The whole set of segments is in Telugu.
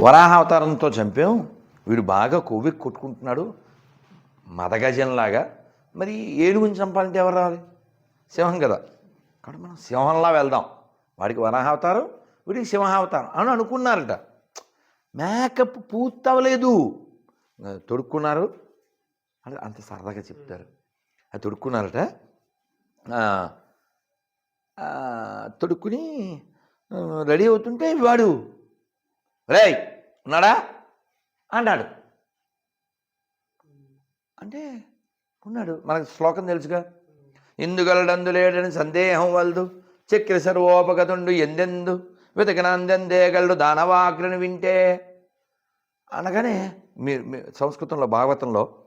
వరాహావతారంతో చంపాం. వీడు బాగా కొవ్వి కొట్టుకుంటున్నాడు. మదగజంలాగా. మరి ఏనుగుని చంపాలంటే ఎవరు రావాలి? సింహం కదా. కాబట్టి మనం సింహంలా వెళ్దాం. వాడికి వరాహావతారం వీడికి సింహావతారం అని అనుకున్నారట. మేకప్ పూర్తవలేదు. తొడుక్కున్నారు. అంటే అంత సరదాగా చెప్తారు. అది తొడుక్కున్నారట. తొడుక్కుని రెడీ అవుతుంటే వాడు రేయ్ ఉన్నాడా? అన్నాడు. అంటే ఉన్నాడు. మనకు శ్లోకం తెలుసుగా? ఇందుగలడందు లేడని సందేహం వలదు. చక్ర సర్వోపగతుండు ఎందెందు? వెతకినందెందేగలడు దానవాగ్రని వింటే. అనగానే మీరు మీ సంస్కృతంలో భాగవతంలో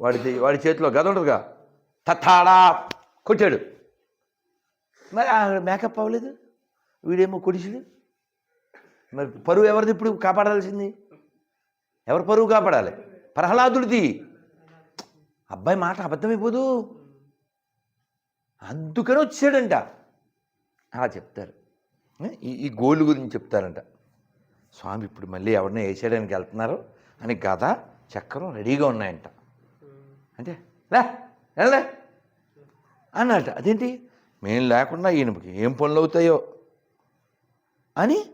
వాడి వాడి చేతిలో గద ఉండదుగా? తత్తాడా కొట్టాడు. మరి మేకప్ అవ్వలేదు? వీడేమో కొడిసిడు మరి పరువు ఎవరిది ఇప్పుడు కాపాడాల్సింది? ఎవరు పరువు కాపాడాలి? ప్రహ్లాదుడిది. అబ్బాయి మాట అబద్ధమైపోదు. అందుకని వచ్చాడంట. అలా చెప్తారు. ఈ ఈ గురించి చెప్తారంట. స్వామి ఇప్పుడు మళ్ళీ ఎవరినో వేసేయడానికి వెళ్తున్నారు అని గద చక్రం రెడీగా ఉన్నాయంట. అంటే లే వెళ్ళలే. అన్నట అదేంటి? మేము లేకుండా ఈయనకి ఏం పనులు అవుతాయో? అని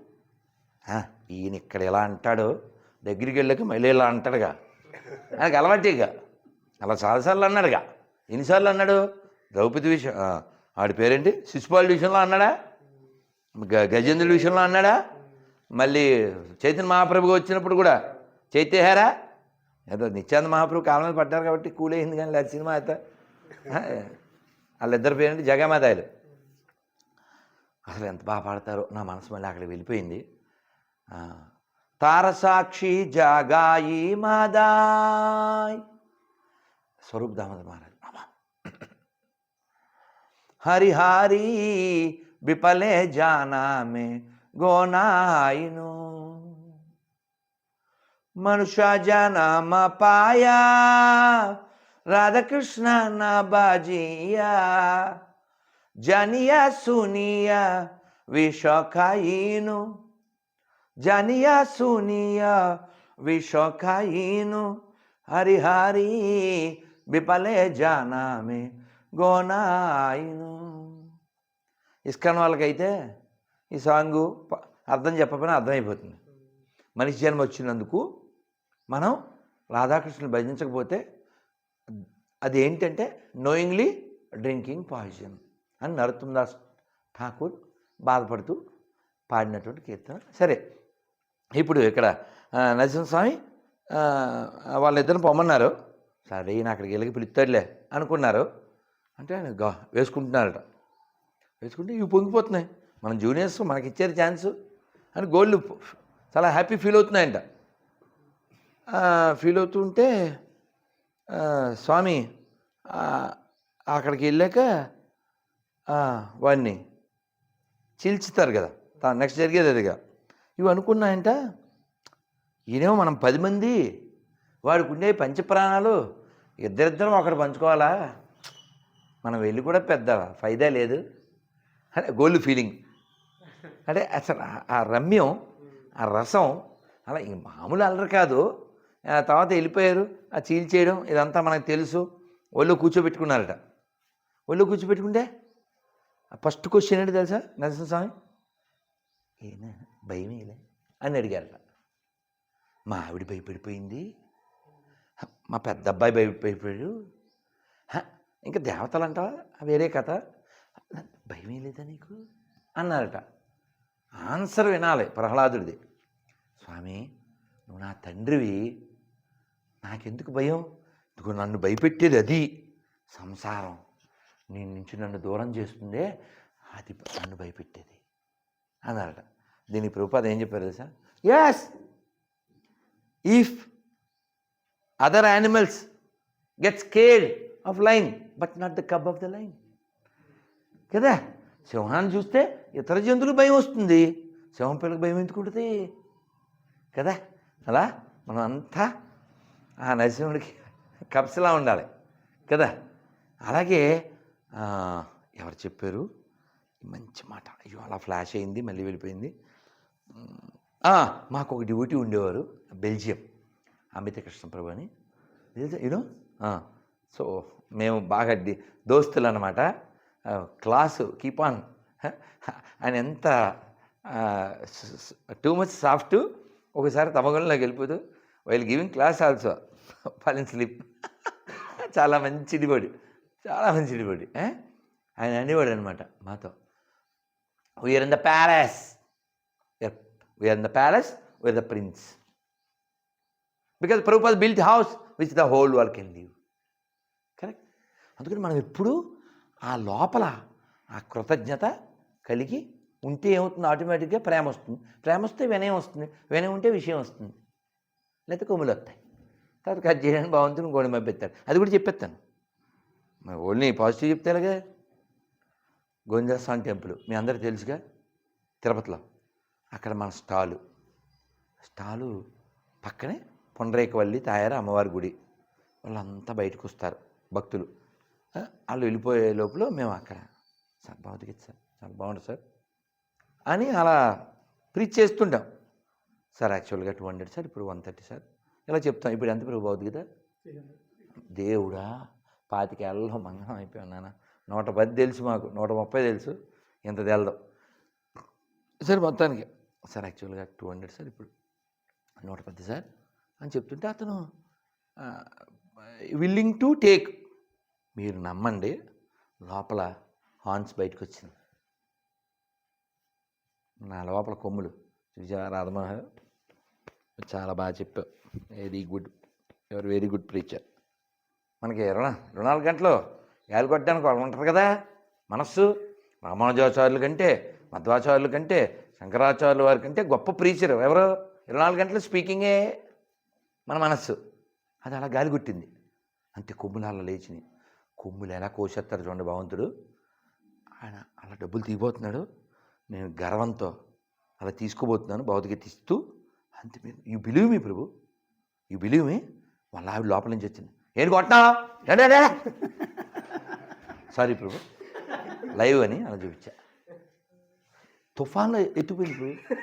ఈయన ఇక్కడ ఎలా అంటాడో దగ్గరికి వెళ్ళాక మళ్ళీ ఇలా అంటాడుగా. ఆయనకు అలవాటేగా అలా చాలాసార్లు అన్నాడుగా. ఎన్నిసార్లు అన్నాడు? ద్రౌపది విషయం ఆడి పేరేంటి? శిశుపాలుడి విషయంలో అన్నాడా? గ గజేంద్రుడి విషయంలో అన్నాడా? మళ్ళీ చైతన్య మహాప్రభుగా వచ్చినప్పుడు కూడా చైత్యహారా ఏదో నిత్యానంద మహాప్రభు కాలం మీద పడ్డారు కాబట్టి కూలైంది కానీ లేదు సినిమా అయితే. వాళ్ళిద్దరు పేరేంటి? జగమాదాయలు అసలు ఎంత బాగా పాడతారో నా మనసు మళ్ళీ అక్కడికి వెళ్ళిపోయింది. తారసాక్షి జాగాయి మాదాయ్. స్వరూప్ దామోదర్ మహారాజ్. హరిహారి బిపలే జానామే గోనాయిను. మనుష జనమ పాయా. రాధకృష్ణ నా బాజియా. జనియా సునియా విష జనియా సునియా বিষ హరిహరి হারিহারি జానామి గోనాయిను. ఇస్కాన్ వాళ్ళకైతే ఈ సాంగ్ అర్థం చెప్పకపోయినా అర్థమైపోతుంది. మనిషి జన్మ వచ్చినందుకు మనం రాధాకృష్ణుని భజించకపోతే అది ఏంటంటే నోయింగ్లీ డ్రింకింగ్ పాయిజన్ అని నరతుందాస్ ఠాకూర్ బాధపడుతూ పాడినటువంటి కీర్తన. సరే ఇప్పుడు ఇక్కడ నరసింహస్వామి వాళ్ళిద్దరిని పొమ్మన్నారు. సరే ఈయన అక్కడికి వెళ్ళి పిలుస్తాడులే అనుకున్నారు. అంటే ఆయన గా వేసుకుంటున్నారట. వేసుకుంటే ఇవి పొంగిపోతున్నాయి. మన జూనియర్స్ మనకి ఇచ్చారు ఛాన్స్ అని గోల్డ్ చాలా హ్యాపీ ఫీల్ అవుతున్నాయంట. ఫీల్ అవుతుంటే స్వామి అక్కడికి వెళ్ళాక వాడిని చీల్చుతారు కదా. నెక్స్ట్ జరిగేది అదిగా. ఇవి అనుకున్నాయంట? ఈయనేమో మనం పది మంది వాడికి ఉండే పంచప్రాణాలు ఇద్దరిద్దరం ఒకటి పంచుకోవాలా? మనం వెళ్ళి కూడా పెద్ద ఫైదా లేదు. అంటే గోల్డ్ ఫీలింగ్ అంటే అసలు ఆ- రమ్యం ఆ రసం అలా మామూలు అల్లరి కాదు. ఆ తర్వాత వెళ్ళిపోయారు ఆ చీల్చేయడం ఇదంతా మనకు తెలుసు. ఒళ్ళు కూర్చోబెట్టుకున్నారట. ఒళ్ళు కూర్చోబెట్టుకుంటే? ఫస్ట్ క్వశ్చన్ ఏంటి తెలుసా నరసింహస్వామి? ఏనా భయం ఏలే అని అడిగారట. మా ఆవిడ భయపడిపోయింది. మా పెద్ద అబ్బాయి భయపడిపోయాడు. హ, ఇంకా దేవతలు అంటావా? వేరే కథ. భయమే లేదా నీకు? అన్నారట. ఆన్సర్ వినాలి ప్రహ్లాదుడిది. స్వామి నువ్వు నా తండ్రివి. నాకెందుకు భయం? ఇదిగో నన్ను భయపెట్టేది అది. సంసారం. నీ నుంచి నన్ను దూరం చేస్తుందే. అది నన్ను భయపెట్టేది. అన్నారట. దీనికి ప్రభుపాద ఏం చెప్పారు తెలుసా? As if other animals get scared of lion but not the cub of the lion కదా? సింహాన్ని చూస్తే ఇతర జంతువులు భయం వస్తుంది. సింహం పిల్లకి భయం ఎందుకుంటుంది కదా? అలా మనం అంతా ఆ నరసింహుడికి కప్సలా ఉండాలి. కదా? అలాగే ఎవరు చెప్పారు? మంచి మాట. అయ్యో అలా ఫ్లాష్ అయింది మళ్ళీ వెళ్ళిపోయింది. మాకు ఒక డ్యూటీ ఉండేవారు బెల్జియం. అమిత కృష్ణ ప్రభు అని. యూనో సో మేము బాగా డి దోస్తులు అనమాట క్లాసు కీప్ ఆన్ ఆయన ఎంత టూ మచ్ సాఫ్ట్ ఒకసారి తమగంలోకి వెళ్ళిపోతూ while giving class also falling sleep చాలా మంచి మంచిడివాడు చాలా మంచి ఏ? ఆయన అనేవాడు అనమాట మాతో. We're in the palace we're in the palace we're the prince because Prabhupad built house which the whole world can live correct అందుకని మనం ఎప్పుడు ఆ లోపల ఆ కృతజ్ఞత కలిగి ఉంటే ఏమవుతుంది? ఆటోమేటిక్గా ప్రేమ వస్తుంది. ప్రేమ వస్తే వినయం వస్తుంది. వినయం ఉంటే విషయం వస్తుంది. లేకపోతే కొమ్ములు వస్తాయి. తర్వాత కట్ చేయడానికి బాగుంటుంది గోడ మబ్బెత్తాడు అది కూడా చెప్పేస్తాను. మరి ఓన్లీ పాజిటివ్ చెప్తే అలాగే గోవిందస్వామి టెంపుల్. మీ అందరికీ తెలుసుగా? తిరుపతిలో. అక్కడ మన స్టాలు. స్టాలు పక్కనే పొండ్రేకవల్లి తాయారు అమ్మవారి గుడి. వాళ్ళంతా బయటకు వస్తారు భక్తులు. వాళ్ళు వెళ్ళిపోయే లోపల మేము అక్కడ సార్ భగవద్గీత సార్ చాలా బాగుంటుంది సార్ అని అలా ప్రీచ్ చేస్తుంటాం. సార్ యాక్చువల్గా టూ హండ్రెడ్ సార్ ఇప్పుడు వన్ థర్టీ సార్. ఇలా చెప్తాం? ఇప్పుడు ఎంత ప్రభు భగవద్గీత? దేవుడా పాతికేళ్ళలో మంగళం అయిపోయాను నాన్న. నూట పది తెలుసు మాకు నూట ముప్పై తెలుసు. ఇంత తెలదు. సరే మొత్తానికి. సార్ యాక్చువల్గా టూ హండ్రెడ్ సార్ ఇప్పుడు నూట పది సార్ అని చెప్తుంటే అతను విల్లింగ్ టు టేక్. మీరు నమ్మండి లోపల హార్న్స్ బయటకు వచ్చింది నా లోపల కొమ్ములు. చూసా రాధమోహన్ చాలా బాగా చెప్పావు. Very good your very good preacher మనకి ఇరవై నాలుగు గంటలు కొట్టడానికి వాళ్ళు ఉంటారు కదా. మనస్సు రామానుజాచార్యుల కంటే మధ్వాచార్యుల కంటే శంకరాచార్యుల వారి కంటే గొప్ప ప్రీచర్. ఎవరు? ఇరవై నాలుగు గంటలు స్పీకింగే మన మనస్సు. అది అలా గాలి కొట్టింది. అంతే కొమ్ములు అలా లేచినాయి. కొమ్ములు ఎలా కోసేస్తారు చూడండి భగవంతుడు. ఆయన అలా డబ్బులు తీయబోతున్నాడు. నేను గర్వంతో అలా తీసుకోబోతున్నాను భౌతిక తీస్తూ. అంతే మీరు you believe me prabhu. You believe me? వాళ్ళ ఆవిడ లోపల నుంచి వచ్చింది. ఏంటి కొట్టినా సారీ ప్రభు. లైవ్ అని అలా చూపించా. తుఫాన్లో ఎత్తుపోయింది ప్రభు.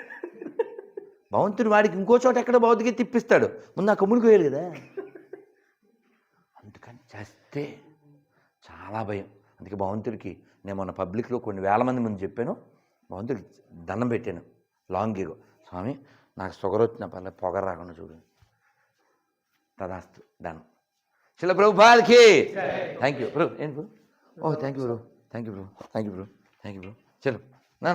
భగవంతుడు వాడికి ఇంకో చోట ఎక్కడ భౌతిక తిప్పిస్తాడు. ముందు ఆ కొమ్ముడికి వేయాలి కదా. అందుకని చేస్తే చాలా భయం. అందుకే భగవంతుడికి నేను మొన్న పబ్లిక్లో కొన్ని వేల మంది ముందు చెప్పాను. భగవంతుడికి దండం పెట్టాను. లాంగ్ ఎగో స్వామి నాకు షుగర్ వచ్చిన పర్లేదు పొగ రాకుండా చూడు తదాస్తు. డన్. శిల ప్రభుపాదకి థ్యాంక్ యూ బ్రో ఏంటి bro oh thank you bro thank you bro thank you bro thank you bro చలో నా